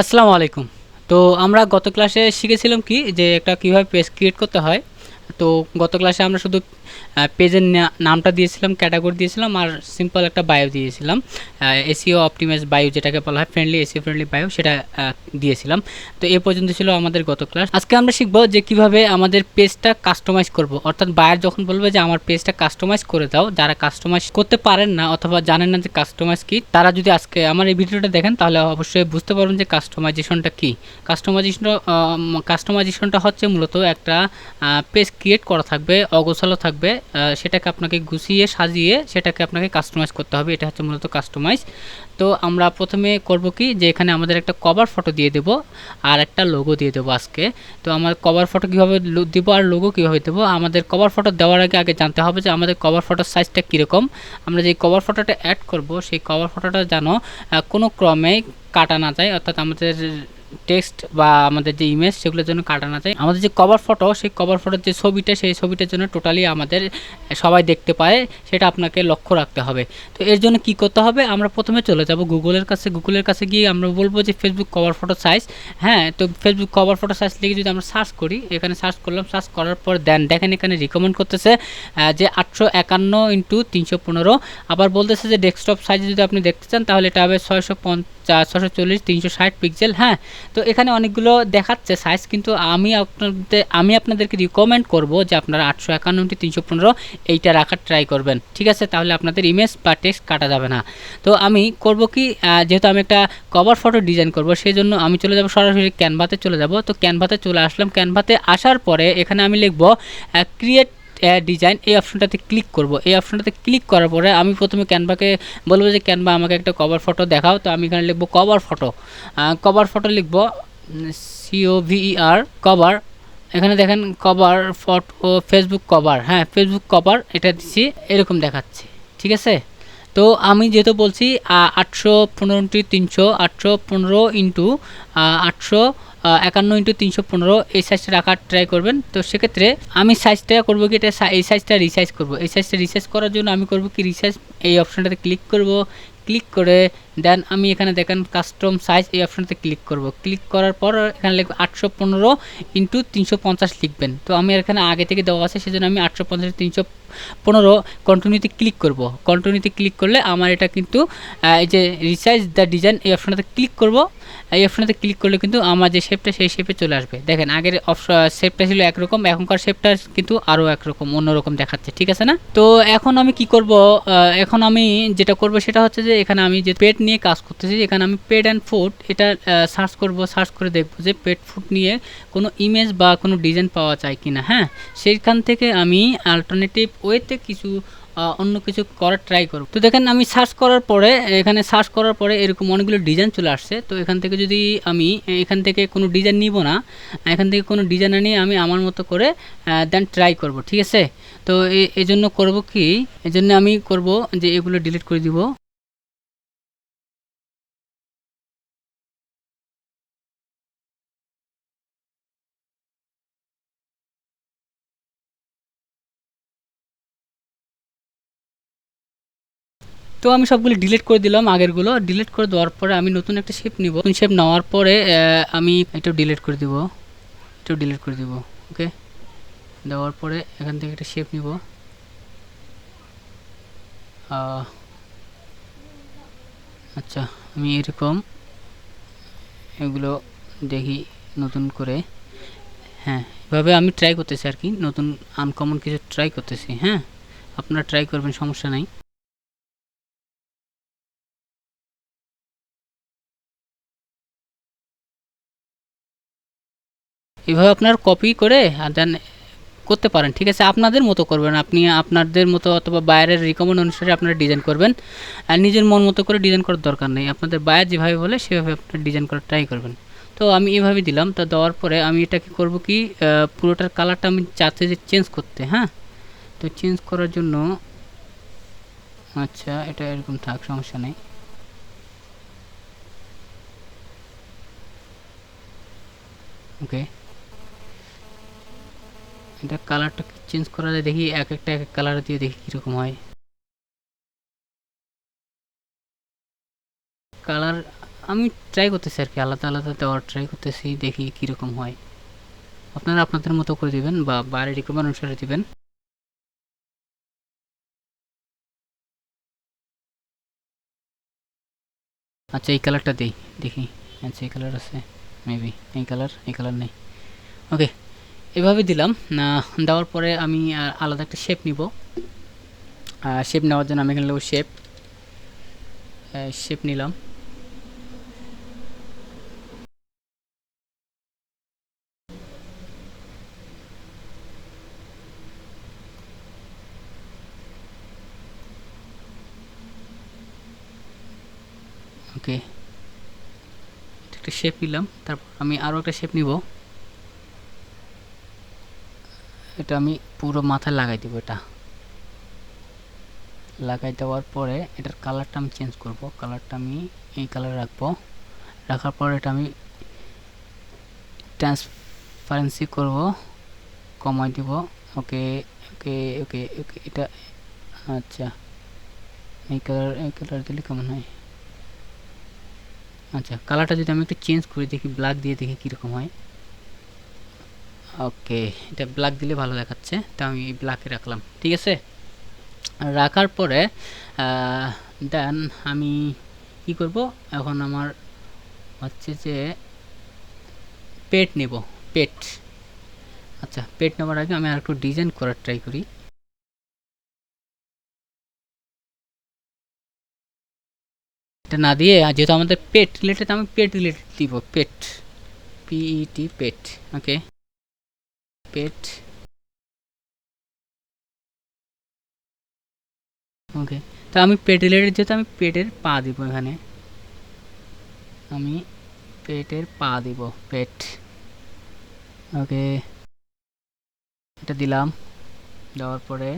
আসসালামু আলাইকুম। তো আমরা গত ক্লাসে শিখেছিলাম কি? যে একটা কীভাবে পেজ ক্রিয়েট করতে হয়। তো গত ক্লাসে আমরা শুধু পেজের নামটা দিয়েছিলাম ক্যাটাগরি দিয়েছিলাম আর সিম্পল একটা বায়ো দিয়েছিলাম। এসিও অপটিমাইজ বায়ো যেটাকে বলা হয় ফ্রেন্ডলি এসিও ফ্রেন্ডলি বায়ো সেটা দিয়েছিলাম। তো এ পর্যন্ত ছিল আমাদের গত ক্লাস আজকে আমরা শিখব যে কীভাবে আমাদের পেজটা কাস্টমাইজ করব। অর্থাৎ বায়ার যখন বলবে যে, আমার পেজটা কাস্টমাইজ করে দাও, যারা কাস্টমাইজ করতে পারেন না অথবা জানেন না যে কাস্টমাইজ কি, তারা যদি আজকে আমার এই ভিডিওটা দেখেন, তাহলে অবশ্যই বুঝতে পারবেন যে কাস্টমাইজেশনটা কি। কাস্টমাইজেশনটা কাস্টমাইজেশনটা হচ্ছে মূলত একটা পেজ ক্রিয়েট করা থাকবে, অগোছালো থাকবে আহ, সেটাকে আপনাকে গুছিয়ে সাজিয়ে সেটাকে আপনাকে কাস্টমাইজ করতে হবে। এটা হচ্ছে মূলত কাস্টমাইজ তো আমরা প্রথমে করব কি যে এখানে আমাদের একটা কভার ফটো দিয়ে দেব আর একটা লোগো দিয়ে দেবো আজকে। তো আমার কভার ফটো কীভাবে দিব আর লোগো কীভাবে দেবো? আমাদের কভার ফটো দেওয়ার আগে আগে জানতে হবে যে আমাদের কভার ফটোর সাইজটা কীরকম। আমরা যে কভার ফটোটা অ্যাড করব সেই কভার ফটোটা যেন কোনো ক্রমে কাটা না যায় অর্থাৎ আমাদের টেক্সট বা আমাদের যে ইমেজ সেগুলোর জন্য কাটা না যায়। আমাদের যে কভার ফটো সেই কভার ফটোর যে ছবিটা, সেই ছবিটার জন্য টোটালি আমাদের সবাই দেখতে পায়, সেটা আপনাকে লক্ষ্য রাখতে হবে। তো এর জন্য কি করতে হবে? আমরা প্রথমে চলে যাব গুগলের কাছে। গুগলের কাছে গিয়ে আমরা বলব যে ফেসবুক কভার ফটো সাইজ হ্যাঁ তো ফেসবুক কভার ফটো সাইজ লিখে যদি আমরা সার্চ করি, এখানে সার্চ করলাম সার্চ করার পর দেন, দেখেন এখানে রিকমেন্ড করতেছে যে আটশো একান্ন ইন্টু তিনশো পনেরো। আবার বলতেছে যে ডেস্কটপ সাইজ যদি আপনি দেখতে চান, তাহলে এটা হবে ছয়শো পঞ্চাশ ছশো চল্লিশ, তিনশো ষাট পিক্সেল হ্যাঁ তো এখানে অনেকগুলো দেখাচ্ছে সাইজ কিন্তু আমি আপনাদের, আমি আপনাদেরকে রিকমেন্ড করব যে আপনারা আটশো একান্ন ইন্টু তিনশো পনেরো এইটা রাখার ট্রাই করবেন। ঠিক আছে? তাহলে আপনাদের ইমেজ বা টেক্সট কাটা যাবে না। তো আমি করব কি যেহেতু আমি একটা কভার ফটো ডিজাইন করব সেই জন্য আমি চলে যাব সরাসরি ক্যানভাতে চলে যাব। তো ক্যানভাতে চলে আসলাম। ক্যানভাতে আসার পরে এখানে আমি লিখব ক্রিয়েট ডিজাইন এই অপশনটাতে ক্লিক করব। এই অপশনটাতে ক্লিক করার পরে আমি প্রথমে ক্যানভাকে বলব যে ক্যানভা আমাকে একটা কভার ফটো দেখাও। তো আমি এখানে লিখব কভার ফটো কভার ফটো লিখব সিও ভিইআর কভার এখানে দেখেন কভার ফটো ফেসবুক কভার হ্যাঁ ফেসবুক কভার এটা দিচ্ছি, এরকম দেখাচ্ছে। ঠিক আছে? তো আমি যেহেতু বলছি আটশো পনেরোটি তিনশো, আটশো পনেরো ইন্টু আটশো একান্ন ইন্টু তিনশো পনেরো, এই সাইজটা রাখার ট্রাই করবেন। তো সেক্ষেত্রে আমি সাইজটা করব কি, এটা এই সাইজটা রিসাইজ করব। এই সাইজটা রিসাইজ করার জন্য আমি করব কি রিসাইজ এই অপশানটাতে ক্লিক করব। ক্লিক করে দেন আমি এখানে দেখেন কাস্টম সাইজ এই অপশানটাতে ক্লিক করব। ক্লিক করার পর এখানে লিখব আটশো পনেরো ইন্টু তিনশো পঞ্চাশ লিখবেন। তো আমি এখানে আগে থেকে দেওয়া আছে, সেজন্য আমি আটশো পঞ্চাশ, তিনশো পনেরো কন্টিনিউতে ক্লিক করব। কন্টিনিউতে ক্লিক করলে আমার এটা কিন্তু এই যে রিসাইজ দ্য ডিজাইন এই অপশানটাতে ক্লিক করব। এই অপশানটাতে ক্লিক করলে কিন্তু আমার যে শেপটা সেই শেপে চলে আসবে। দেখেন, আগের শেপটা ছিল একরকম, এখনকার শেপটা কিন্তু আরও একরকম, অন্যরকম দেখাচ্ছে, ঠিক আছে না? তো এখন আমি কি করব? এখন আমি যেটা করব সেটা হচ্ছে যে, এখানে আমি যে পেট নিয়ে কাজ করতেছি, এখানে আমি পেড অ্যান্ড ফুড এটা সার্চ করব সার্চ করে দেখব যে পেট ফুড নিয়ে কোনো ইমেজ বা কোনো ডিজাইন পাওয়া যায় কিনা হ্যাঁ? সেইখান থেকে আমি অল্টারনেটিভ ওয়েতে কিছু অন্য কিছু করার ট্রাই করব। তো দেখেন আমি সার্চ করার পরে, এখানে সার্চ করার পরে এরকম অনেকগুলো ডিজাইন চলে আসছে। তো এখান থেকে যদি আমি, এখান থেকে কোনো ডিজাইন নিব না, এখান থেকে কোনো ডিজাইন নিয়ে আমি আমার মতো করে দেন ট্রাই করব, ঠিক আছে? তো এই জন্য করব কি? এই জন্য আমি করব যে এগুলো ডিলিট করে দিব। তো আমি সবগুলো ডিলিট করে দিলাম আগেরগুলো। ডিলিট করে দেওয়ার পরে আমি নতুন একটা শেপ নিব। নতুন শেপ নেওয়ার পরে আমি এটাও ডিলিট করে দিব। এটাও ডিলিট করে দিব ওকে দেওয়ার পরে এখান থেকে একটা শেপ নিব। আচ্ছা আমি এরকম এগুলো দেখি নতুন করে। হ্যাঁ এভাবে আমি ট্রাই করতেছি আর কি। নতুন আনকমন কিছু ট্রাই করতেছি হ্যাঁ? আপনারা ট্রাই করবেন, সমস্যা নাই। এভাবে আপনার কপি করে, আর দেন করতে পারেন, ঠিক আছে? আপনাদের মতো করবেন। আপনি আপনাদের মতো অথবা বাইরের রিকমেন্ড অনুসারে আপনারা ডিজাইন করবেন। আর নিজের মন মতো করে ডিজাইন করার দরকার নেই। আপনাদের বাইরে যেভাবে বলে, সেভাবে আপনার ডিজাইন করার ট্রাই করবেন। তো আমি এভাবে দিলাম। তো দেওয়ার পরে আমি এটাকে করব কি পুরোটার কালারটা আমি চাচ্ছি যে চেঞ্জ করতে হ্যাঁ? তো চেঞ্জ করার জন্য আচ্ছা এটা এরকম থাক, সমস্যা নেই। ওকে এটা কালারটা চেঞ্জ করা যায়, দেখি এক একটা এক এক কালার দিয়ে দেখি কীরকম হয়। কালার আমি ট্রাই করতেছি আর কি, আলাদা আলাদা দেওয়ার ট্রাই করতেছি, দেখি কীরকম হয়। আপনারা আপনাদের মতো করে দিবেন বা বাইরে রিকোয়ারমেন্ট অনুসারে দিবেন। আচ্ছা এই কালারটা দিই, দেখি। আচ্ছা এই কালার আছে মেবি এই কালার এই কালার নেই। ওকে এভাবে দিলাম। দেওয়ার পরে আমি আলাদা একটা শেপ নিব। শেপ নেওয়ার জন্য আমি এখানে নেব শেপ শেপ নিলাম। ওকে একটা শেপ নিলাম, তারপর আমি আরও একটা শেপ নিব। এটা আমি পুরো মাথায় লাগাই দেবো এটা। লাগাই দেওয়ার পরে এটার কালারটা আমি চেঞ্জ করব। কালারটা আমি এই কালার রাখব। রাখার পর এটা আমি ট্রান্সপারেন্সি করব, কমাই দিব। ওকে ওকে ওকে ওকে, এটা আচ্ছা। এই কালার এই কালার দিলে কেমন হয়? আচ্ছা কালারটা যদি আমি একটু চেঞ্জ করে, দেখি ব্ল্যাক দিয়ে দেখি কীরকম হয়। ওকে, এটা ব্ল্যাক দিলে ভালো দেখাচ্ছে তো আমি ব্ল্যাকে রাখলাম, ঠিক আছে? রাখার পরে দেন আমি কি করব? এখন আমার হচ্ছে যে পেট নেব পেট আচ্ছা পেট নেওয়ার আগে আমি আর একটু ডিজাইন করার ট্রাই করি। এটা না দিয়ে যেহেতু আমাদের পেট রিলেটেড আমি পেট রিলেটেড দিব পেট পিইটি পেট ওকে পেট। ওকে তো আমি পেট রিলেটেড যেহেতু আমি পেটের পা দিব এখানে। আমি পেটের পা দিব, পেট। ওকে এটা দিলাম, দেওয়ার পরে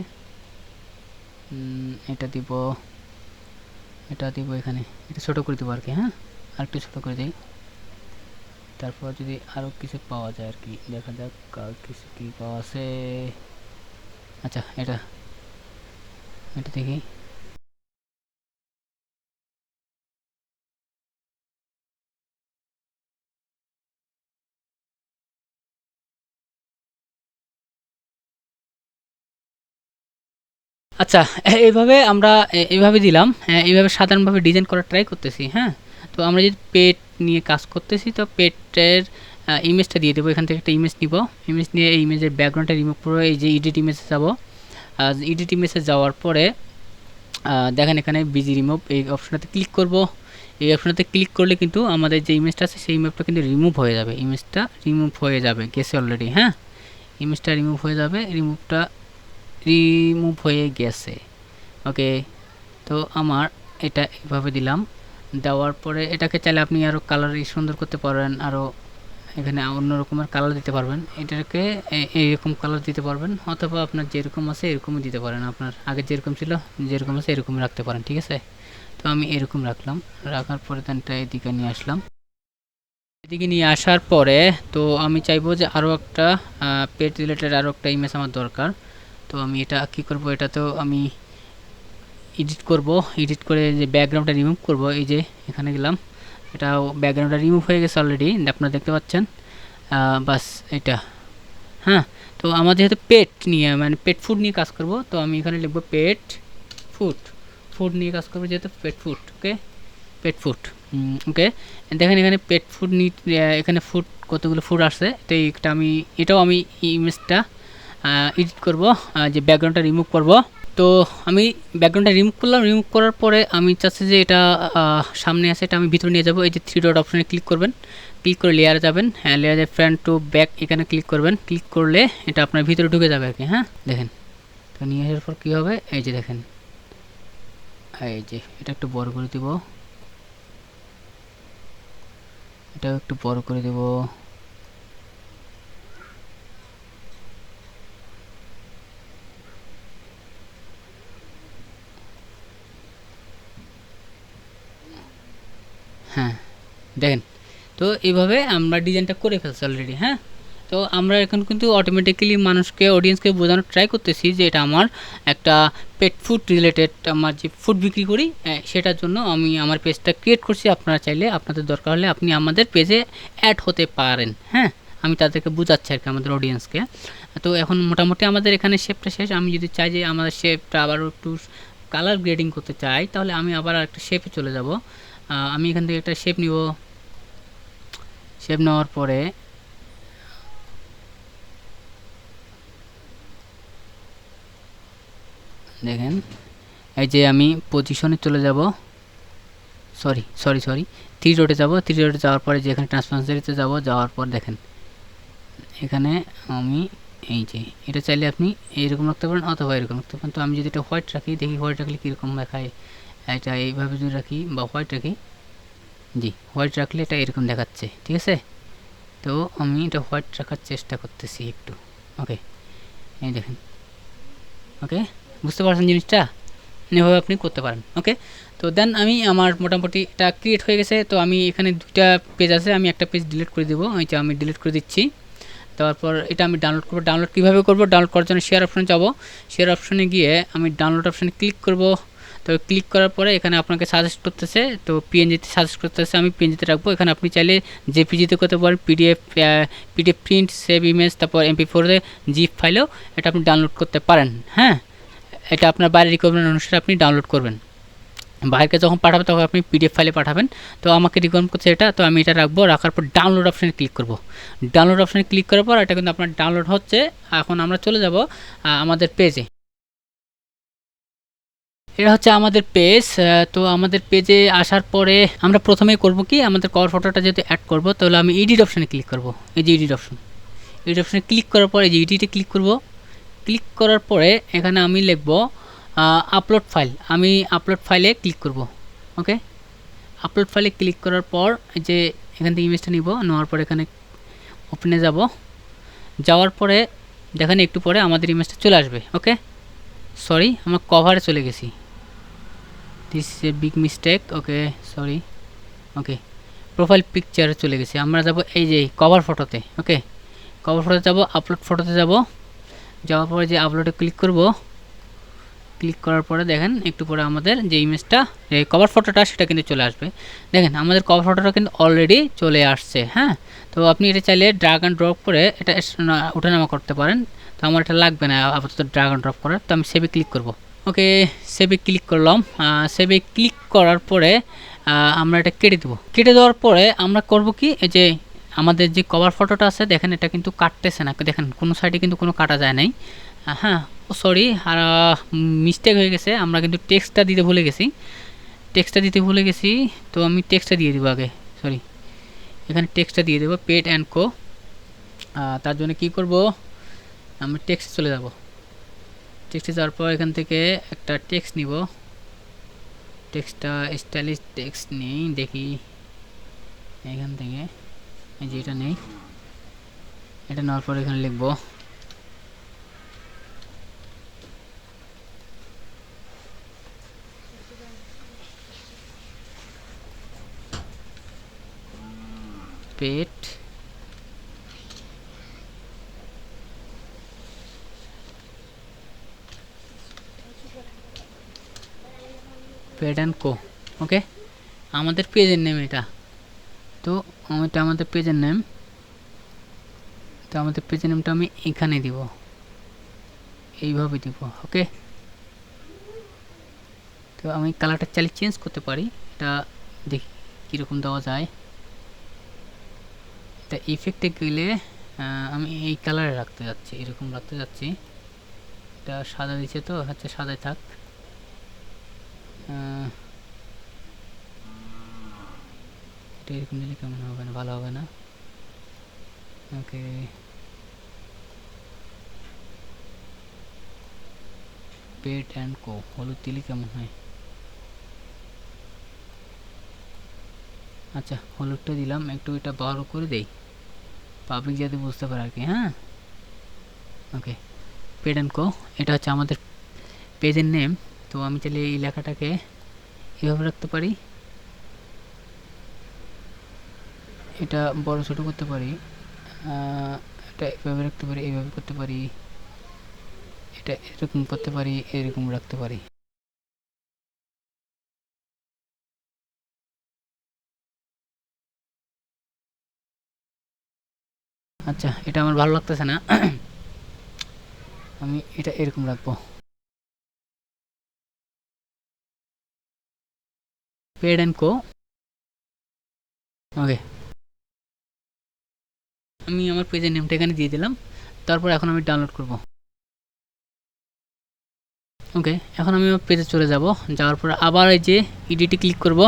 এটা দিব এটা দিব এখানে। এটা ছোটো করে দেবো আর কি হ্যাঁ? আরেকটু ছোটো করে দিই। তারপর যদি আরও কিছু পাওয়া যায় আর কি, দেখা যাক আর কিছু কি পাওয়া আছে। আচ্ছা এটা এটা দেখি। আচ্ছা এইভাবে আমরা এইভাবে দিলাম। এইভাবে সাধারণভাবে ডিজাইন করার ট্রাই করতেছি হ্যাঁ? তো আমরা যদি পেট নিয়ে কাজ করতেছি, তো পেটের ইমেজটা দিয়ে দেবো। এখান থেকে একটা ইমেজ নিব। ইমেজ নিয়ে এই ইমেজের ব্যাকগ্রাউন্ডটা রিমুভ করে এই যে এডিট ইমেজে যাব। এডিট ইমেজে যাওয়ার পরে দেখেন এখানে বিজি রিমুভ এই অপশনটাতে ক্লিক করব। এই অপশনটাতে ক্লিক করলে কিন্তু আমাদের যে ইমেজটা আছে, সেই ইমেজটা কিন্তু রিমুভ হয়ে যাবে। ইমেজটা রিমুভ হয়ে যাবে, গেছে অলরেডি হ্যাঁ? ইমেজটা রিমুভ হয়ে যাবে রিমুভটা রিমুভ হয়ে গেছে। ওকে তো আমার এটা এভাবে দিলাম। দেওয়ার পরে এটাকে চাইলে আপনি আরও কালার সুন্দর করতে পারবেন আরও এখানে অন্য রকমের কালার দিতে পারবেন। এটাকে এইরকম কালার দিতে পারবেন, অথবা আপনার যেরকম আছে এরকমই দিতে পারেন। আপনার আগে যেরকম ছিল, যেরকম আছে এরকম রাখতে পারেন, ঠিক আছে? তো আমি এরকম রাখলাম। রাখার পরে তানটা এদিকে নিয়ে আসলাম। এদিকে নিয়ে আসার পরে তো আমি চাইব যে আরও একটা পেট রিলেটেড আরও একটা ইমেজ আমার দরকার। তো আমি এটা কি করব? এটা তো আমি এডিট করব এডিট করে যে ব্যাকগ্রাউন্ডটা রিমুভ করব, এই যে এখানে গেলাম এটা ব্যাকগ্রাউন্ডটা রিমুভ হয়ে গেছে অলরেডি আপনারা দেখতে পাচ্ছেন বাস এটা হ্যাঁ তো আমার যেহেতু পেট নিয়ে মানে পেট ফুড নিয়ে কাজ করব, তো আমি এখানে লিখব পেট ফুড ফুড নিয়ে কাজ করব যেহেতু pet food okay pet food okay দেখেন এখানে পেট ফুড নি এখানে ফুড কতগুলো ফুড আসছে তো এইটা আমি, এটাও আমি ইমেজটা এডিট করব যে ব্যাকগ্রাউন্ডটা রিমুভ করব তো আমি ব্যাকগ্রাউন্ডটা রিমুভ করলাম। রিমুভ করার পরে আমি চাচ্ছি যে এটা সামনে আছে, এটা আমি ভিতরে নিয়ে যাব। এই যে থ্রি ডট অপশানে ক্লিক করবেন। ক্লিক করে লেয়ারে যাবেন। হ্যাঁ লেয়ারে ফ্রন্ট টু ব্যাক এখানে ক্লিক করবেন। ক্লিক করলে এটা আপনার ভিতরে ঢুকে যাবে আর কি হ্যাঁ? দেখেন। তো নিয়ে আসার পর কী হবে? এই যে দেখেন। এই যে, এটা একটু বড় করে দিব। এটাও একটু বড় করে দেব। হ্যাঁ দেখেন। তো এইভাবে আমরা ডিজাইনটা করে ফেলছি অলরেডি হ্যাঁ? তো আমরা এখন কিন্তু অটোমেটিক্যালি মানুষকে অডিয়েন্সকে বোঝানোর ট্রাই করতেছি যে এটা আমার একটা পেট ফুড রিলেটেড আমার যে ফুড বিক্রি করি সেটার জন্য আমি আমার পেজটা ক্রিয়েট করছি। আপনারা চাইলে আপনাদের দরকার হলে আপনি আমাদের পেজে অ্যাড হতে পারেন হ্যাঁ? আমি তাদেরকে বোঝাচ্ছি আর কি আমাদের অডিয়েন্সকে তো এখন মোটামুটি আমাদের এখানে শেপটা শেষ। আমি যদি চাই যে আমাদের শেপটা আবার একটু কালার গ্রেডিং করতে চাই, তাহলে আমি আবার একটা শেপে চলে যাব। আমি এখান থেকে একটা শেপ নিব। শেপ নেওয়ার পরে দেখেন, এই যে আমি পজিশনে চলে যাব। সরি সরি সরি থ্রি রোডে যাব। থ্রি রোডে যাওয়ার পরে যে এখানে ট্রান্সপারেন্সিতে যাব, যাওয়ার পর দেখেন, এখানে আমি এই যে, এটা চাইলে আপনি এইরকম রাখতে পারেন অথবা এরকম রাখতে পারেন। তো আমি যদি এটা হোয়াইট রাখি, দেখি হোয়াইট রাখলে কীরকম দেখায়। এটা এইভাবে যদি রাখি বা হোয়াইট রাখি, জি হোয়াইট রাখলে এটা এরকম দেখাচ্ছে, ঠিক আছে? তো আমি এটা হোয়াইট রাখার চেষ্টা করতেছি একটু ওকে এই দেখেন ওকে বুঝতে পারছেন জিনিসটা? এভাবে আপনি করতে পারেন ওকে তো দেন আমি আমার মোটামুটি এটা ক্রিয়েট হয়ে গেছে, তো আমি এখানে দুইটা পেজ আছে, আমি একটা পেজ ডিলিট করে দেবো, এই যে আমি ডিলিট করে দিচ্ছি। তারপর এটা আমি ডাউনলোড করব ডাউনলোড কীভাবে করব? ডাউনলোড করার জন্য শেয়ার অপশানে যাব। শেয়ার অপশানে গিয়ে আমি ডাউনলোড অপশানে ক্লিক করব। তো ক্লিক করার পরে এখানে আপনাকে সাজেস্ট করতেছে, তো পিএনজিতে সাজেস্ট করতেছে, আমি পিএনজিতে রাখব। এখানে আপনি চাইলে জেপিজিতে করতে পারেন PDF PDF print save image তারপর এমপি ফোরে জিপ ফাইলেও এটা আপনি ডাউনলোড করতে পারেন হ্যাঁ? এটা আপনার বাইরের রিকোয়ারমেন্ট অনুসারে আপনি ডাউনলোড করবেন। বাইরে যখন পাঠাবেন তখন আপনি পিডিএফ ফাইলে পাঠাবেন। তো আমাকে রিকমেন্ড করছে এটা, তো আমি এটা রাখব, রাখার পর ডাউনলোড অপশানে ক্লিক করব। ডাউনলোড অপশানে ক্লিক করার পর এটা কিন্তু আপনার ডাউনলোড হচ্ছে। এখন আমরা চলে যাব আমাদের পেজে এটা হচ্ছে আমাদের পেজ তো আমাদের পেজে আসার পরে আমরা প্রথমেই করব কি, আমাদের কভার ফটোটা যেহেতু অ্যাড করব, তাহলে আমি এডিট অপশানে ক্লিক করব। এই যে এডিট অপশন এডিট অপশানে ক্লিক করার পরে যে এডিটে ক্লিক করব। ক্লিক করার পরে এখানে আমি লিখব আপলোড ফাইল আমি আপলোড ফাইলে ক্লিক করব ওকে আপলোড ফাইলে ক্লিক করার পর যে এখান থেকে ইমেজটা নিব, নেওয়ার পর এখানে ওপেনে যাব। যাওয়ার পরে, দেখেন একটু পরে আমাদের ইমেজটা চলে আসবে ওকে সরি আমরা কভারে চলে গেছি। This is a big mistake okay sorry okay profile পিকচারে চলে গেছি। আমরা যাব এই যে কভার ফটোতে ওকে কভার ফটোতে যাব আপলোড ফটোতে যাব। যাওয়ার পরে যে আপলোডে ক্লিক করব ক্লিক করার পরে দেখেন একটু পরে আমাদের যে ইমেজটা এই কভার ফটোটা সেটা কিন্তু চলে আসবে। দেখেন আমাদের কভার ফটোটা কিন্তু অলরেডি চলে আসছে হ্যাঁ? তো আপনি এটা চাইলে ড্রাগ অ্যান্ড ড্রপ করে এটা ওঠানামা করতে পারেন। তো আমার এটা লাগবে না আপাতত ড্রাগ অ্যান্ড ড্রপ করার। তো আমি সেভে ক্লিক করব। ওকে সেভে ক্লিক করলাম। সেভে ক্লিক করার পরে আমরা এটা কেটে দেবো। কেটে দেওয়ার পরে আমরা করব কি, এই যে আমাদের যে কভার ফটোটা আছে, দেখেন এটা কিন্তু কাটতেছে না। দেখেন, কোনো সাইডে কিন্তু কোনো কাটা যায় নাই। হ্যাঁ সরি আর মিস্টেক হয়ে গেছে। আমরা কিন্তু টেক্সটটা দিতে ভুলে গেছি। টেক্সটটা দিতে ভুলে গেছি, তো আমি টেক্সটটা দিয়ে দেবো আগে সরি এখানে টেক্সটটা দিয়ে দেবো পেড অ্যান্ড কো তার জন্য কি করব, আমি টেক্সট চলে যাব। টেক্সটে যাওয়ার পর এখান থেকে একটা টেক্সট নিব। টেক্সটটা স্টাইলিশ টেক্সট নেই, দেখি। এখান থেকে, এই যে এটা নেই। এটা নেওয়ার পর এখানে লিখব। Pet pad and co, okay? আমাদের পেজের নেম এটা। তো এটা আমাদের পেজের নেম। তো আমাদের পেজের নেমটা আমি এখানে দিব। এইভাবে দিব, ওকে? তো আমি কালারটা চাইলে চেঞ্জ করতে পারি। এটা দেখি কীরকম দেওয়া যায়। এটা ইফেক্টে গেলে আমি এই কালারে রাখতে যাচ্ছি, এরকম রাখতে যাচ্ছি। এটা সাদা দিচ্ছে তো হচ্ছে সাদাই থাক। এটা এরকম দিলে কেমন হবে না? ভালো হবে না? ওকে পেট অ্যান্ড কো হলুদ দিলে কেমন হয়? আচ্ছা হলুদটা দিলাম। একটু এটা বড় করে দেই। পাবলিক যাতে বুঝতে পারে আর কি হ্যাঁ? ওকে পেড অ্যান্ড কো এটা হচ্ছে আমাদের পেজের নেম তো আমি চাইলে এই লেখাটাকে এভাবে রাখতে পারি। এটা বড় ছোট করতে পারি। এটা এভাবে রাখতে পারি এইভাবে করতে পারি। এটা এরকম করতে পারি, এরকম রাখতে পারি। আচ্ছা এটা আমার ভালো লাগতেছে না। আমি এটা এরকম রাখব। পেড অ্যান্ড কো ওকে আমি আমার পেজের নেমটা এখানে দিয়ে দিলাম। তারপর এখন আমি ডাউনলোড করব। ওকে এখন আমি আমার পেজে চলে যাব। যাওয়ার পর আবার এই যে ইডিটে ক্লিক করব।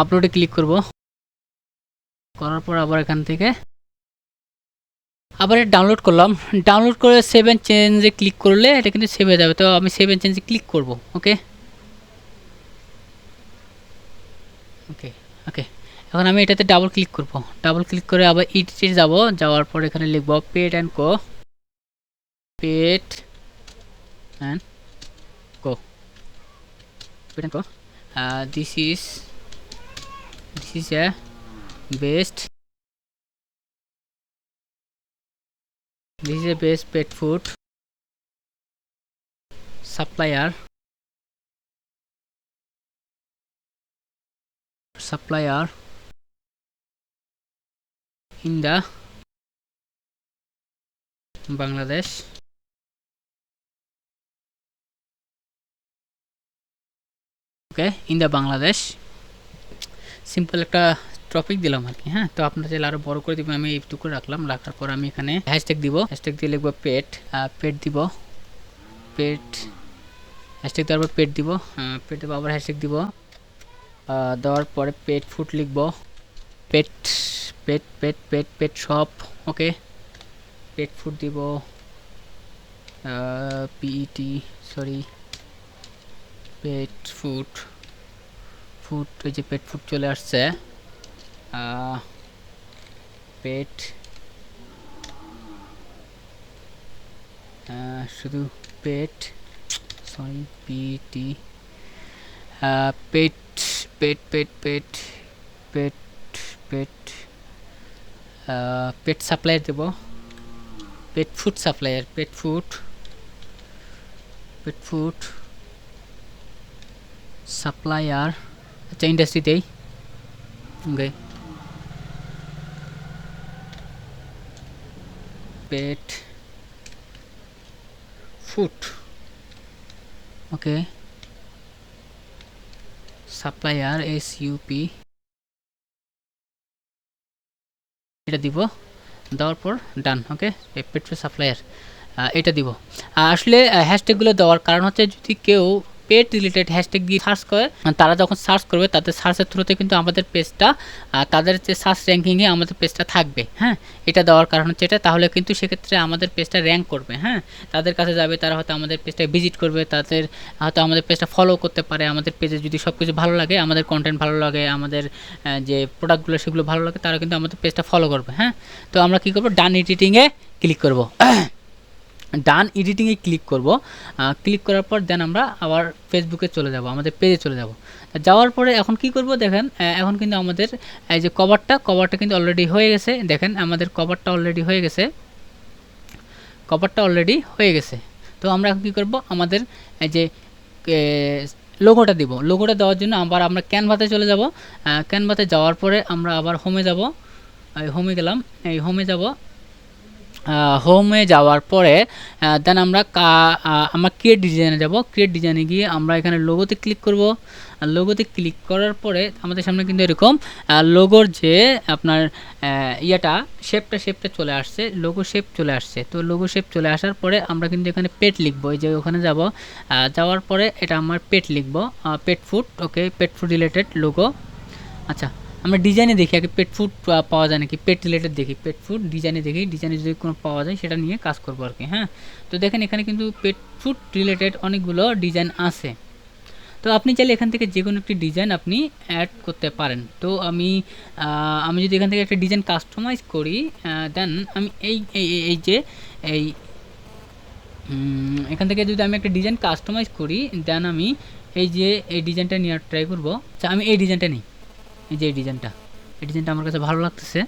আপলোডে ক্লিক করব। করার পর আবার এখান থেকে আবার ডাউনলোড করলাম। ডাউনলোড করে সেভেন চেঞ্জে ক্লিক করলে এটা কিন্তু সেভ হয়ে যাবে। তো আমি সেভেন চেঞ্জে ক্লিক করব। ওকে ওকে ওকে এখন আমি এটাতে ডাবল ক্লিক করব। ডাবল ক্লিক করে আবার ইডিটে যাব। যাওয়ার পর এখানে লিখব pet and co pet and co pad and co this is this is a best this is a best pet food supplier supplier in the Bangladesh. Okay in the Bangladesh simple একটা topic দিলাম আর কি হ্যাঁ? তো আপনারা চাইলে আরও বড় করে দিবেন, আমি এইটুকু রাখলাম, রাখার পর আমি এখানে হ্যাশট্যাগ দিব। হ্যাশট্যাগ দিয়ে লিখব পেট পেট দিব। পেট হ্যাশট্যাগ দেওয়ার পর পেট দিব পেট দেবো আবার হ্যাশট্যাগ দিব। দেওয়ার পরে পেট ফুট লিখব। Pet pet pet pet pet shop okay? Pet foot দিব। P E T sorry pet foot foot ওই যে পেট ফুট চলে আসছে। পেট শুধু pet sorry P T pet pet pet pet pet pet pet supply দেব। Pet food supplier pet food pet food supplier আচ্ছা ইন্ডাস্ট্রিতেই okay pet food, okay. Supplier S U P এটা দিব। দেওয়ার পর done okay petrol food supplier এটা দিব। আসলে হ্যাশট্যাগুলো দেওয়ার কারণ হচ্ছে যদি কেউ পেট রিলেটেড হ্যাশট্যাগ দিয়ে সার্চ করে তারা যখন সার্চ করবে, তাদের সার্চের থ্রুতে কিন্তু আমাদের পেজটা তাদের যে সার্চ র্যাঙ্কিংয়ে আমাদের পেজটা থাকবে হ্যাঁ? এটা দেওয়ার কারণ হচ্ছে এটা, তাহলে কিন্তু সেক্ষেত্রে আমাদের পেজটা র্যাঙ্ক করবে হ্যাঁ? তাদের কাছে যাবে, তারা হয়তো আমাদের পেজটা ভিজিট করবে, তাদের হয়তো আমাদের পেজটা ফলো করতে পারে, আমাদের পেজে যদি সব কিছু ভালো লাগে, আমাদের কন্টেন্ট ভালো লাগে, আমাদের যে প্রোডাক্টগুলো সেগুলো ভালো লাগে, তারা কিন্তু আমাদের পেজটা ফলো করবে হ্যাঁ? তো আমরা কী করব? ডান এডিটিংয়ে ক্লিক করব। ডান এডিটিংয়ে ক্লিক করব। ক্লিক করার পর দেন আমরা আবার ফেসবুকে চলে যাব, আমাদের পেজে চলে যাব। যাওয়ার পরে এখন কি করব দেখেন এখন কিন্তু আমাদের এই যে কভারটা কভারটা কিন্তু অলরেডি হয়ে গেছে। দেখেন আমাদের কভারটা অলরেডি হয়ে গেছে। কভারটা অলরেডি হয়ে গেছে। তো আমরা এখন কী করব, আমাদের এই যে লোগোটা দিব। লোগোটা দেওয়ার জন্য আবার আমরা ক্যানভাতে চলে যাব। ক্যানভাতে যাওয়ার পরে আমরা আবার হোমে যাব। এই হোমে গেলাম, এই হোমে যাব। হোমে যাওয়ার পরে দেন আমরা আমরা ক্রিয়েট ডিজাইনে যাব। ক্রিয়েট ডিজাইনে গিয়ে আমরা এখানে লোগোতে ক্লিক করব। লোগোতে ক্লিক করার পরে আমাদের সামনে কিন্তু এরকম লোগোর যে আপনার ইয়েটা শেপটা শেপটা চলে আসছে লোগো শেপ চলে আসছে। তো লোগো শেপ চলে আসার পরে আমরা কিন্তু এখানে পেট লিখব। এই যে ওখানে যাব যাওয়ার পরে এটা আমার পেট লিখব pet food okay pet food related logo আচ্ছা আমরা ডিজাইনে দেখি, আগে পেট ফুড পাওয়া যায় নাকি? পেট রিলেটেড দেখি পেট ফুড ডিজাইনে দেখি ডিজাইনে যদি কোনো পাওয়া যায়, সেটা নিয়ে কাজ করব আর কি হ্যাঁ? তো দেখেন, এখানে কিন্তু পেট ফুড রিলেটেড অনেকগুলো ডিজাইন আছে। তো আপনি চাইলে এখান থেকে যে কোনো একটি ডিজাইন আপনি অ্যাড করতে পারেন। তো আমি আমি যদি এখান থেকে একটা ডিজাইন কাস্টমাইজ করি দেন আমি এই এই যে, এই এখান থেকে যদি আমি একটা ডিজাইন কাস্টমাইজ করি দেন আমি এই যে, এই ডিজাইনটা নেওয়ার ট্রাই করব। আচ্ছা আমি এই ডিজাইনটা নিই। এই যে এই ডিজাইনটা এই ডিজাইনটা আমার কাছে ভালো লাগতেছে।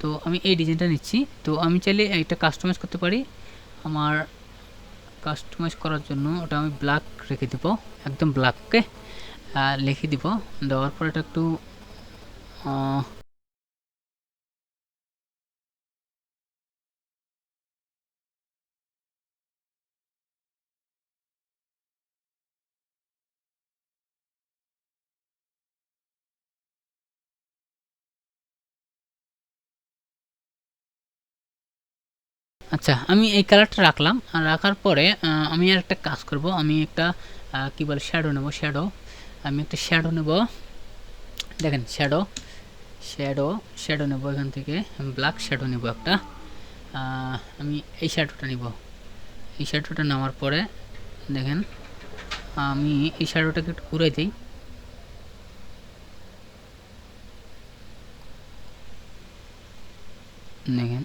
তো আমি এই ডিজাইনটা নিচ্ছি। তো আমি চাইলে এটা কাস্টমাইজ করতে পারি। আমার কাস্টমাইজ করার জন্য ওটা আমি ব্ল্যাক রেখে দিব, একদম ব্ল্যাককে লিখে দিব। দেওয়ার পর এটা একটু আচ্ছা আমি এই কালারটা রাখলাম। আর রাখার পরে আমি আর একটা কাজ করব। আমি একটা কি বলে শ্যাডো নেব শ্যাডো আমি একটা শ্যাডো নেব। দেখেন শ্যাডো শ্যাডো শ্যাডো নেব এখান থেকে। ব্ল্যাক শ্যাডো নেব একটা। আমি এই শ্যাডোটা নিব। এই শ্যাডোটা নেওয়ার পরে, দেখেন, আমি এই শ্যাডোটাকে একটু ঘুরাই দিই। দেখেন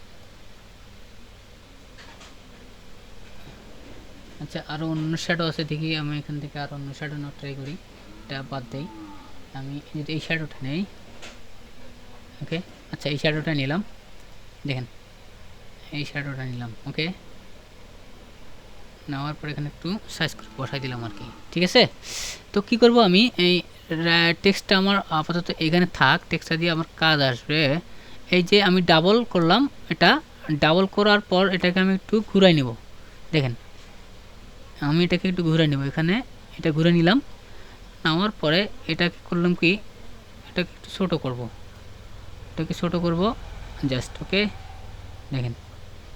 আচ্ছা আরও অন্য শ্যাডো আছে দেখি, আমি এখান থেকে আরও অন্য শ্যাডো নেওয়ার ট্রাই করি। এটা বাদ দেই। আমি যদি এই শ্যাডোটা নেই ওকে আচ্ছা এই শ্যাডোটা নিলাম। দেখেন, এই শ্যাডোটা নিলাম ওকে নেওয়ার পর এখানে একটু সাইজ করে বসাই দিলাম আর কি, ঠিক আছে? তো কি করব আমি? এই টেক্সটটা আমার আপাতত এখানে থাক টেক্সটটা দিয়ে আমার কাজ আসবে। এই যে আমি ডাবল করলাম, এটা ডাবল করার পর এটাকে আমি একটু ঘুরাই নেব। দেখেন আমি এটাকে একটু ঘুরে নেব। এখানে এটা ঘুরে নিলাম। নেওয়ার পরে এটা করলাম কি? এটাকে একটু ছোটো করব। এটাকে ছোটো করব। Just, okay? দেখেন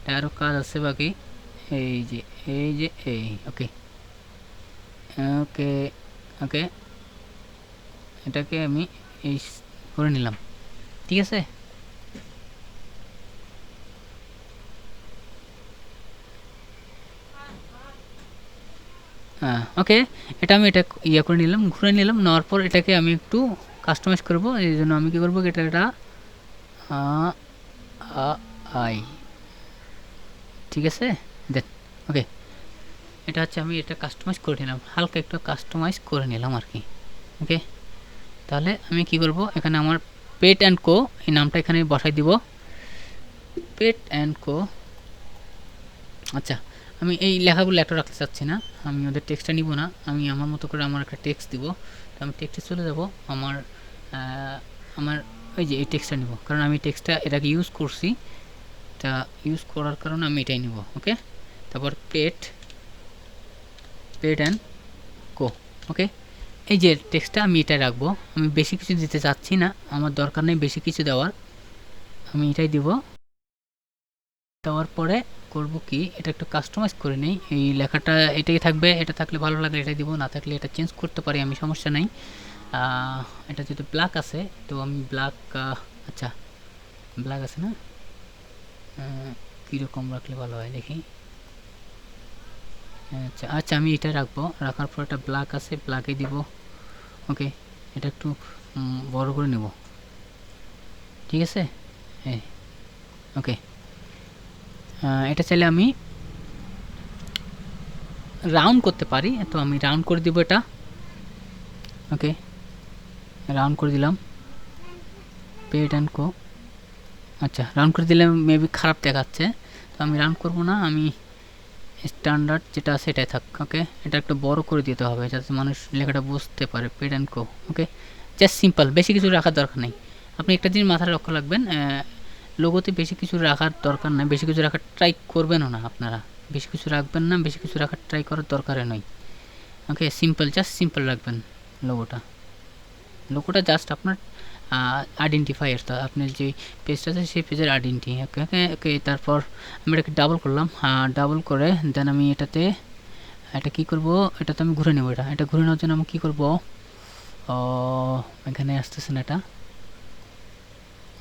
আরও কাজ আছে বাকি। এই যে এই যে, এই, ওকে? ওকে ওকে? এটাকে আমি এই করে নিলাম। ঠিক আছে? হ্যাঁ ওকে এটা আমি এটা ইয়ে করে নিলাম, ঘুরে নিলাম, নেওয়ার পর এটাকে আমি একটু কাস্টমাইজ করব, এই জন্য আমি কী করব, এটা এটা আই, ঠিক আছে? দেন ওকে এটা হচ্ছে আমি এটা কাস্টমাইজ করে নিলাম, হালকা একটু কাস্টমাইজ করে নিলাম আর কি ওকে তাহলে আমি কি করব, এখানে আমার পেট অ্যান্ড কো এই নামটা এখানে বসাই দিব পেট অ্যান্ড কো আচ্ছা আমি এই লেখাগুলো একটা রাখতে চাচ্ছি না। আমি ওদের টেক্সটটা নিব না। আমি আমার মতো করে আমার একটা টেক্সট দিব। তো আমি টেক্সটে চলে যাব। আমার আমার ওই যে এই টেক্সটটা নিব। কারণ আমি টেক্সটটা এটাকে ইউজ করছি। তা ইউজ করার কারণে আমি এটাই নিব ওকে তারপর পেট পেট অ্যান্ড কো ওকে এই যে টেক্সটটা আমি এটা রাখব। আমি বেশি কিছু দিতে চাচ্ছি না। আমার দরকার নেই বেশি কিছু দেওয়ার। আমি এটাই দিব। দেওয়ার পরে করব কি, এটা একটু কাস্টমাইজ করে নেই। এই লেখাটা এটাই থাকবে, এটা থাকলে ভালো লাগলে এটাই দিব, না থাকলে এটা চেঞ্জ করতে পারি আমি, সমস্যা নেই। এটা যদি ব্ল্যাক আছে, তো আমি ব্ল্যাক আচ্ছা ব্ল্যাক আছে না? কীরকম রাখলে ভালো হয় দেখি। আচ্ছা আচ্ছা আমি এটা রাখব, রাখার পর একটা ব্ল্যাক আছে ব্ল্যাকে দিব। ওকে এটা একটু বড় করে নেব। ঠিক আছে? হ্যাঁ। ওকে এটা চাইলে আমি রাউন্ড করতে পারি। তো আমি রাউন্ড করে দিব এটা। ওকে রাউন্ড করে দিলাম। পেড অ্যান্ড কো আচ্ছা রাউন্ড করে দিলে মেবি খারাপ দেখাচ্ছে। তো আমি রাউন্ড করব না, আমি স্ট্যান্ডার্ড যেটা সেটাই থাক ওকে এটা একটু বড় করে দিতে হবে, যাতে মানুষ লেখাটা বুঝতে পারে pad and co okay just simple বেশি কিছু রাখার দরকার নেই। আপনি একটা জিনিস মাথায় লক্ষ্য রাখবেন লোগোতে বেশি কিছু রাখার দরকার নাই, বেশি কিছু রাখার ট্রাই করবেনও না আপনারা। বেশি কিছু রাখবেন না, বেশি কিছু রাখার ট্রাই করার দরকারই নয়। ওকে সিম্পল জাস্ট সিম্পল রাখবেন লোগোটা। লোগোটা জাস্ট আপনার আইডেন্টিফায়ার তো আপনার যে পেজটা আছে সেই পেজের আইডেন্টি ওকে ওকে ওকে তারপর আমি এটাকে ডাবল করলাম ডাবল করে দেন আমি এটাতে, এটা কি করব, এটাতে আমি ঘুরে নেব এটা। এটা ঘুরে নেওয়ার জন্য আমি কী করব? এখানে আসতেছে না এটা।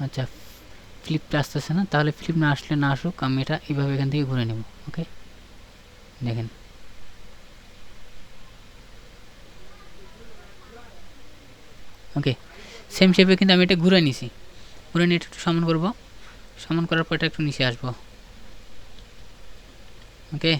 আচ্ছা ফ্লিপটা আসতেছে না, তাহলে ফ্লিপ না আসলে না আসুক, আমি এটা এইভাবে এখান থেকে ঘুরে নেব ওকে দেখেন। ওকে সেম শেপে কিন্তু আমি এটা ঘুরে নিছি। ঘুরে নিয়ে একটু সমান করব। সমান করার পর এটা একটু নিচে আসব। ওকে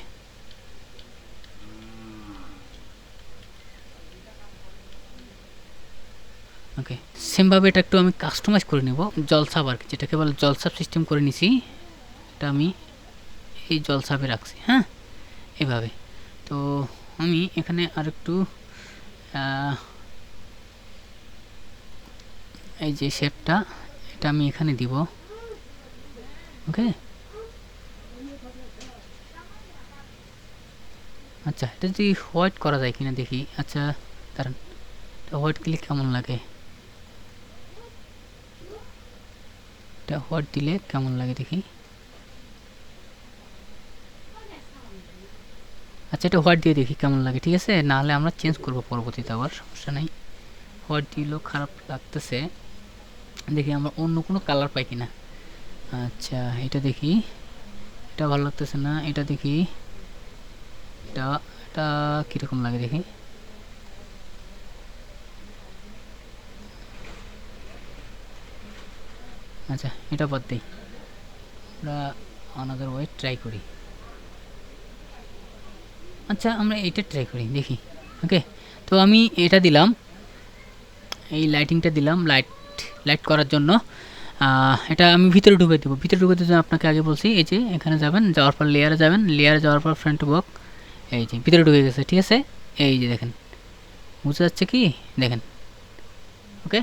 ওকে সেমভাবে এটা একটু আমি কাস্টমাইজ করে নেব। জলসাপ আর কি, যেটাকে বলে জলসাপ সিস্টেম করে নিছি। এটা আমি এই জলসাপে রাখছি হ্যাঁ? এভাবে। তো আমি এখানে আর একটু এই যে শেপটা, এটা আমি এখানে দিব। ওকে আচ্ছা এটা যদি হোয়াইট করা যায় কিনা দেখি। আচ্ছা এটা হোয়াইট দিলে কেমন লাগে? এটা হোয়াইট দিলে কেমন লাগে দেখি? আচ্ছা এটা হোয়াইট দিয়ে দেখি কেমন লাগে, ঠিক আছে? নাহলে আমরা চেঞ্জ করব পরবর্তীতে আবার, সমস্যা নাই। হোয়াইট দিলেও খারাপ লাগতেছে। দেখি আমরা অন্য কোনো কালার পাই কিনা। আচ্ছা এটা দেখি। এটা ভালো লাগতেছে না, এটা দেখি। এটা এটা কীরকম লাগে দেখি? আচ্ছা এটা বাদ দিই। আমরা আনাদার ওয়ে ট্রাই করি। আচ্ছা আমরা এটা ট্রাই করি, দেখি। ওকে তো আমি এটা দিলাম। এই লাইটিংটা দিলাম লাইট লাইট করার জন্য। এটা আমি ভিতরে ঢুকে দেবো। ভিতরে ঢুকে দেবো আপনাকে আগে বলছি, এই যে এখানে যাবেন, যাওয়ার পর লেয়ারে যাবেন লেয়ারে যাওয়ার পর ফ্রন্ট বক এই যে, ভিতরে ঢুকে গেছে, ঠিক আছে? এই যে দেখেন। বুঝতে যাচ্ছে কি? দেখেন। ওকে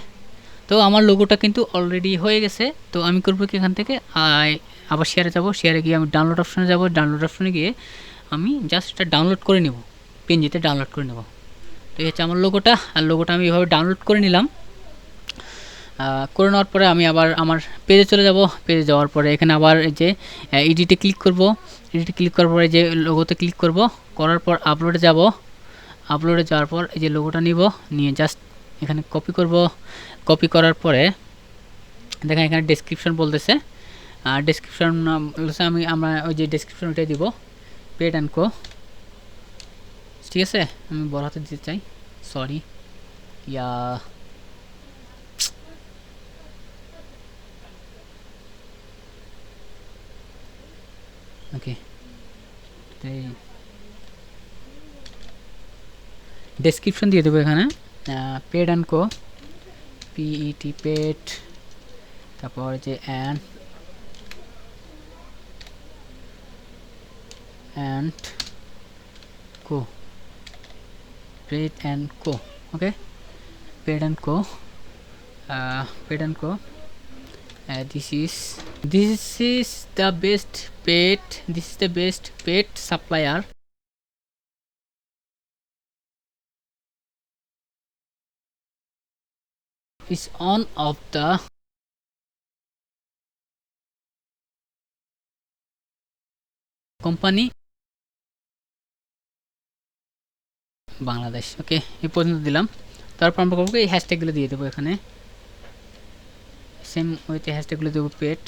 তো আমার লোগোটা কিন্তু অলরেডি হয়ে গেছে। তো আমি করব কি এখান থেকে? আবার শেয়ারে যাব। শেয়ারে গিয়ে আমি ডাউনলোড অপশনে যাব। ডাউনলোড অপশনে গিয়ে আমি জাস্ট এটা ডাউনলোড করে নেব। পেনজিতে ডাউনলোড করে নেব। তো এই হচ্ছে আমার লোগোটা আর লোগোটা আমি এভাবে ডাউনলোড করে নিলাম। করে নেওয়ার পরে আমি আবার আমার পেজে চলে যাব। পেজে যাওয়ার পরে এখানে আবার এই যে এডিটে ক্লিক করব। এডিটে ক্লিক করার পরে যে লোগোতে ক্লিক করব। করার পর আপলোডে যাব। আপলোডে যাওয়ার পর এই যে লোগোটা নিব। নিয়ে জাস্ট এখানে কপি করব। কপি করার পরে, দেখেন এখানে ডেসক্রিপশন বলতেছে। আর ডেসক্রিপশন আমি আমরা ওই যে ডেসক্রিপশন ওইটাই দিব। পেড অ্যান্ড কো ঠিক আছে? আমি বড় হাতে দিতে চাই। Sorry yeah. ওকে ডেসক্রিপশন দিয়ে দেবো এখানে। Pad and co P E T pad তারপর যে and and co pad and co okay pad and co pad and co uh, this is this is the best pet this is the best pet is one of the company Bangladesh okay এই পর্যন্ত দিলাম তারপর আমরা করব এই হ্যাশট্যাগুলো দিয়ে দেবো এখানে সেম ওইতে হ্যাশট্যাগুলো দেবো পেট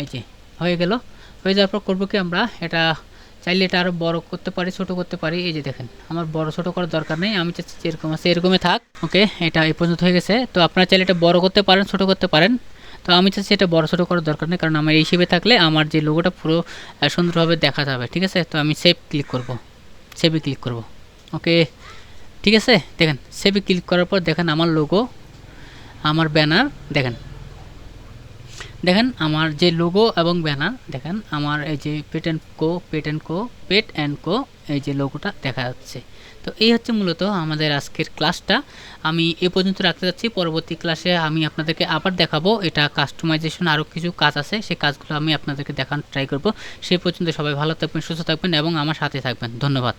এই যে, হয়ে গেল। হয়ে যাওয়ার পর করব কি আমরা? এটা চাইলে এটা আরও বড় করতে পারি, ছোট করতে পারি। এই যে দেখেন, আমার বড় ছোট করার দরকার নেই। আমি চাচ্ছি যেরকম আছে, এরকমই থাক। ওকে, এটা এই পর্যন্ত হয়ে গেছে। তো আপনারা চাইলে এটা বড় করতে পারেন, ছোট করতে পারেন। তো আমি চাচ্ছি এটা বড় ছোটো করার দরকার নেই, কারণ আমার এই হিসেবে থাকলে আমার যে লোগোটা পুরো সুন্দরভাবে দেখা যাবে, ঠিক আছে? তো আমি সেভ ক্লিক করব। সেভে ক্লিক করব। ওকে, ঠিক আছে? দেখেন সেভে ক্লিক করার পর দেখেন আমার লোগো আমার ব্যানার দেখেন। দেখেন আমার যে লোগো এবং ব্যানার দেখেন আমার এই যে pet and co pet and co pet and co এই যে লোগোটা দেখা যাচ্ছে। তো এই হচ্ছে মূলত আমাদের আজকের ক্লাসটা আমি এ পর্যন্ত রাখতে যাচ্ছি। পরবর্তী ক্লাসে আমি আপনাদেরকে আবার দেখাবো। এটা কাস্টমাইজেশন আরও কিছু কাজ আছে। সেই কাজগুলো আমি আপনাদেরকে দেখানোর ট্রাই করব। সেই পর্যন্ত সবাই ভালো থাকবেন, সুস্থ থাকবেন এবং আমার সাথে থাকবেন। ধন্যবাদ।